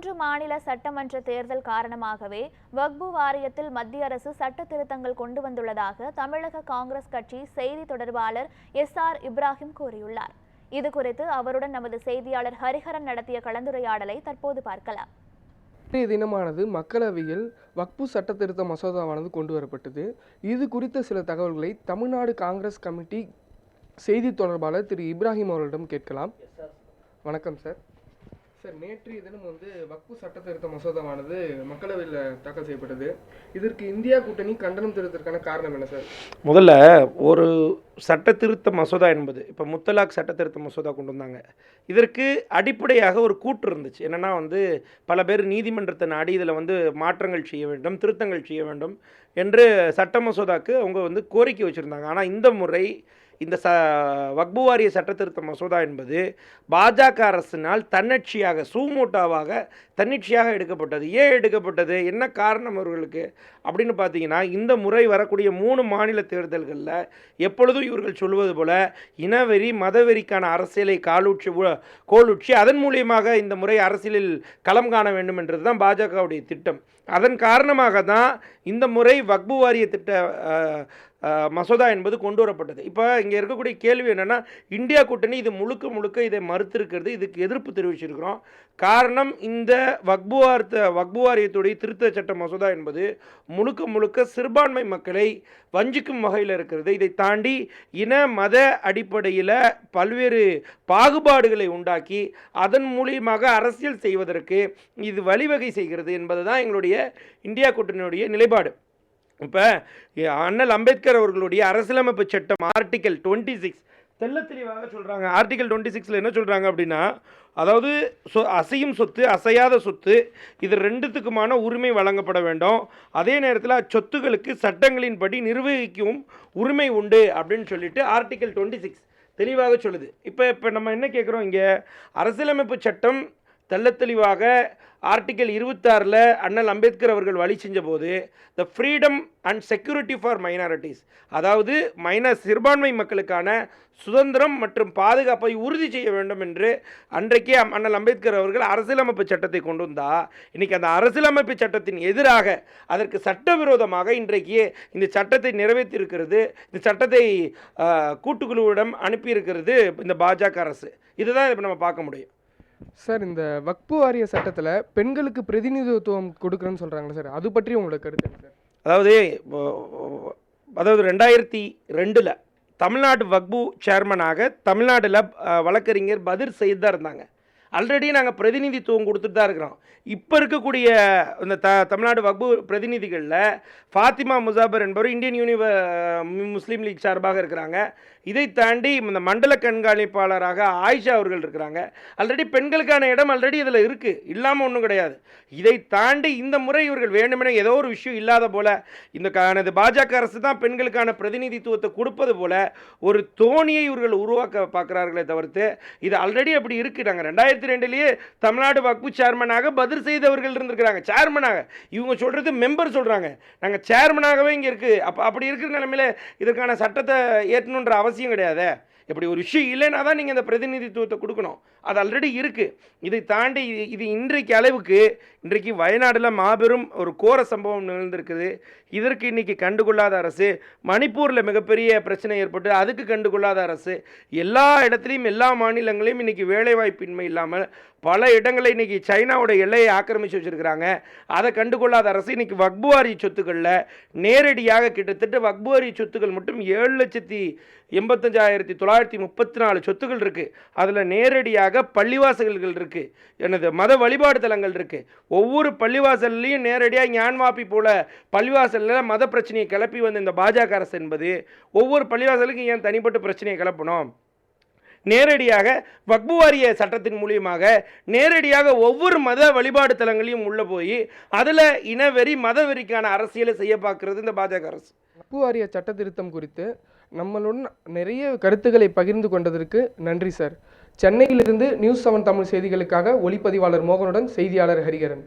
மூன்று மாநில சட்டமன்ற தேர்தல் காரணமாகவே வக்பு வாரியத்தில் மத்திய அரசு சட்ட திருத்தங்கள் கொண்டு வந்துள்ளதாக தமிழக காங்கிரஸ் கட்சி செய்தி தொடர்பாளர் எஸ் ஆர் இப்ராஹிம் கூறியுள்ளார். இது குறித்து அவருடன் நமது செய்தியாளர் ஹரிஹரன் நடத்திய கலந்துரையாடலை தற்போது பார்க்கலாம். இன்றைய தினமானது மக்களவையில் வக்பு சட்ட திருத்த மசோதாவானது கொண்டு வரப்பட்டது. இது குறித்த சில தகவல்களை தமிழ்நாடு காங்கிரஸ் கமிட்டி செய்தி தொடர்பாளர் திரு இப்ராஹிம் அவர்களிடம் கேட்கலாம். வணக்கம் சார். சார் நேற்றைய தினம் வந்து வக்பு சட்ட திருத்த மசோதாவானது மக்களவையில் தாக்கல் செய்யப்பட்டது. இதற்கு இந்தியா கூட்டணி கண்டனம் தெரிவித்ததற்கான காரணம் என்ன சார்? முதல்ல ஒரு சட்ட திருத்த மசோதா என்பது இப்போ முத்தலாக் சட்ட திருத்த மசோதா கொண்டு வந்தாங்க. இதற்கு அடிப்படையாக ஒரு கூற்று இருந்துச்சு. என்னென்னா வந்து பல பேர் நீதிமன்றத்தை நாடி இதில் வந்து மாற்றங்கள் செய்ய வேண்டும் திருத்தங்கள் செய்ய வேண்டும் என்று சட்ட மசோதாக்கு அவங்க வந்து கோரிக்கை வச்சுருந்தாங்க. ஆனால் இந்த முறை இந்த ச வக்பு வாரிய சட்ட மசோதா என்பது பாஜக அரசினால் தன்னட்சியாக சூமோட்டாவாக தன்னிச்சையாக எடுக்கப்பட்டது. ஏன் எடுக்கப்பட்டது? என்ன காரணம் அவர்களுக்கு? அப்படின்னு பார்த்தீங்கன்னா இந்த முறை வரக்கூடிய மூணு மாநில தேர்தல்களில் எப்பொழுதும் இவர்கள் சொல்வது போல இனவெறி மதவெறிக்கான அரசியலை காலூற்றி உ- அதன் மூலியமாக இந்த முறை அரசியலில் களம் காண வேண்டும் என்றது தான் பாஜகவுடைய திட்டம். அதன் காரணமாக தான் இந்த முறை வக்பு வாரிய திட்ட மசோதா என்பது கொண்டு வரப்பட்டது இப்போ இங்கே இருக்கக்கூடிய கேள்வி என்னென்னா இந்தியா கூட்டணி இது முழுக்க முழுக்க இதை மறுத்திருக்கிறது இதுக்கு எதிர்ப்பு தெரிவிச்சிருக்கிறோம். காரணம் இந்த வக்பு வக்புவாரியத்துடைய திருத்த சட்ட மசோதா என்பது முழுக்க முழுக்க சிறுபான்மை மக்களை வஞ்சிக்கும் வகையில் இருக்கிறது. இதை தாண்டி இன மத அடிப்படையில் பல்வேறு பாகுபாடுகளை உண்டாக்கி அதன் மூலியமாக அரசியல் செய்வதற்கு இது வழிவகை செய்கிறது என்பது தான் எங்களுடைய இந்தியா கூட்டணியுடைய நிலைப்பாடு. இப்போ அண்ணல் அம்பேத்கர் அவர்களுடைய அரசியலமைப்பு சட்டம் ஆர்டிக்கல் டுவெண்ட்டி சிக்ஸ் தெல்ல தெளிவாக சொல்கிறாங்க ஆர்டிக்கல் டுவெண்ட்டி சிக்ஸில் என்ன சொல்கிறாங்க அப்படின்னா அதாவது சொ அசையும் சொத்து அசையாத சொத்து இது ரெண்டுத்துக்குமான உரிமை வழங்கப்பட வேண்டும். அதே நேரத்தில் அச்சொத்துகளுக்கு சட்டங்களின்படி நிர்வகிக்கும் உரிமை உண்டு அப்படின்னு சொல்லிட்டு ஆர்டிக்கல் டுவெண்ட்டி சிக்ஸ் தெளிவாக சொல்லுது. இப்போ இப்போ நம்ம என்ன கேட்குறோம் இங்கே? அரசியலமைப்பு சட்டம் தெள்ளத்தெளிவாக ஆர்டிக்கல் இருபத்தாறில் அண்ணல் அம்பேத்கர் அவர்கள் வழி செஞ்சபோது the freedom and security for minorities அதாவது மைனர் சிறுபான்மை மக்களுக்கான சுதந்திரம் மற்றும் பாதுகாப்பை உறுதி செய்ய வேண்டும் என்று அன்றைக்கே அண்ணல் அம்பேத்கர் அவர்கள் அரசியலமைப்பு சட்டத்தை கொண்டு வந்தா இன்றைக்கி அந்த அரசியலமைப்பு சட்டத்தின் எதிராக அதற்கு சட்டவிரோதமாக இன்றைக்கு இந்த சட்டத்தை நிறைவேற்றியிருக்கிறது இந்த சட்டத்தை கூட்டுக்குழுவிடம் அனுப்பியிருக்கிறது இந்த பாஜக அரசு. இதுதான் இப்போ நம்ம பார்க்க முடியும். சார் இந்த வக்பு வாரிய சட்டத்தில் பெண்களுக்கு பிரதிநிதித்துவம் கொடுக்குறேன்னு சொல்கிறாங்களே சார் அது பற்றி உங்களோட கருத்து சார்? அதாவது அதாவது ரெண்டாயிரத்தி ரெண்டில் தமிழ்நாடு வக்பு சேர்மனாக தமிழ்நாட்டில் வழக்கறிஞர் பதிர் செய்து தான் இருந்தாங்க. ஆல்ரெடி நாங்கள் பிரதிநிதித்துவம் கொடுத்துட்டு தான் இருக்கிறோம். இப்போ இருக்கக்கூடிய இந்த த தமிழ்நாடு வக்பு பிரதிநிதிகளில் ஃபாத்திமா முசாபர் என்பவர் இந்தியன் யூனிவ முஸ்லீம் லீக் சார்பாக இருக்கிறாங்க. இதை தாண்டி இந்த மண்டல கண்காணிப்பாளராக ஆயிஷா அவர்கள் இருக்கிறாங்க. ஆல்ரெடி பெண்களுக்கான இடம் ஆல்ரெடி இதில் இருக்குது இல்லாமல் ஒன்றும் கிடையாது. இதை தாண்டி இந்த முறை இவர்கள் வேண்டுமென ஏதோ ஒரு விஷயம் இல்லாத போல இந்த கானது பாஜக அரசு தான் பெண்களுக்கான பிரதிநிதித்துவத்தை கொடுப்பது போல ஒரு தோணியை இவர்கள் உருவாக்க பார்க்குறார்களே தவிர்த்து இது ஆல்ரெடி அப்படி இருக்குது நாங்கள் ரெண்டாயிரத்தி ரெண்டுலேயே தமிழ்நாடு வக்பு சேர்மனாக பதில் செய்தவர்கள் இருந்திருக்கிறாங்க. சேர்மனாக இவங்க சொல்கிறது மெம்பர் சொல்கிறாங்க நாங்கள் சேர்மனாகவே இங்கே இருக்குது அப்போ அப்படி இருக்கிற நிலமையில் இதற்கான சட்டத்தை ஏற்றணுன்ற அவசியம் கிடையாதே? இப்படி ஒரு விஷயம் இல்லைன்னா தான் நீங்கள் இந்த பிரதிநிதித்துவத்தை கொடுக்கணும். அது ஆல்ரெடி இருக்குது இதை தாண்டி இது இது இன்றைக்கு அளவுக்கு இன்றைக்கு வயநாடில் மாபெரும் ஒரு கோர சம்பவம் நிகழ்ந்திருக்குது. இதற்கு இன்றைக்கி கண்டுகொள்ளாத அரசு மணிப்பூரில் மிகப்பெரிய பிரச்சனை ஏற்பட்டு அதுக்கு கண்டுகொள்ளாத அரசு எல்லா இடத்துலையும் எல்லா மாநிலங்களையும் இன்றைக்கி வேலைவாய்ப்பின்மை இல்லாமல் பல இடங்களை இன்றைக்கி சைனாவோட எல்லையை ஆக்கிரமித்து வச்சுருக்கிறாங்க. அதை கண்டுகொள்ளாத அரசு இன்றைக்கி வக்புவாரி சொத்துக்களில் நேரடியாக கிட்டத்தட்ட வக்புவாரி சொத்துக்கள் மட்டும் ஏழு லட்சத்தி எண்பத்தஞ்சாயிரத்தி தொள்ளாயிரத்தி தொள்ளாயிரத்தி முப்பத்தி நாலு சொத்துக்கள் இருக்குது அதில் நேரடியாக பள்ளிவாசல்கள் இருக்குது எனது மத வழிபாடு தலங்கள் இருக்குது ஒவ்வொரு பள்ளிவாசல்லையும் நேரடியாக ஞான்வாப்பி போல பள்ளிவாசலில் மத பிரச்சனையை கிளப்பி வந்த இந்த பாஜக அரசு என்பது ஒவ்வொரு பள்ளிவாசலுக்கும் ஏன் தனிப்பட்ட பிரச்சனையை கிளப்பணும்? நேரடியாக வக்பு வாரிய சட்டத்தின் மூலியமாக நேரடியாக ஒவ்வொரு மத வழிபாடு தலங்களையும் உள்ள போய் அதில் இனவெறி மதவெறிக்கான அரசியலை செய்ய பார்க்கறது இந்த பாஜக அரசு. வக்பு வாரிய சட்ட திருத்தம் குறித்து நம்மளுடன் நிறைய கருத்துக்களை பகிர்ந்து கொண்டதற்கு நன்றி சார். சென்னையிலிருந்து நியூஸ் செவன் தமிழ் செய்திகளுக்காக ஒளிப்பதிவாளர் மோகனுடன் செய்தியாளர் ஹரிகரன்.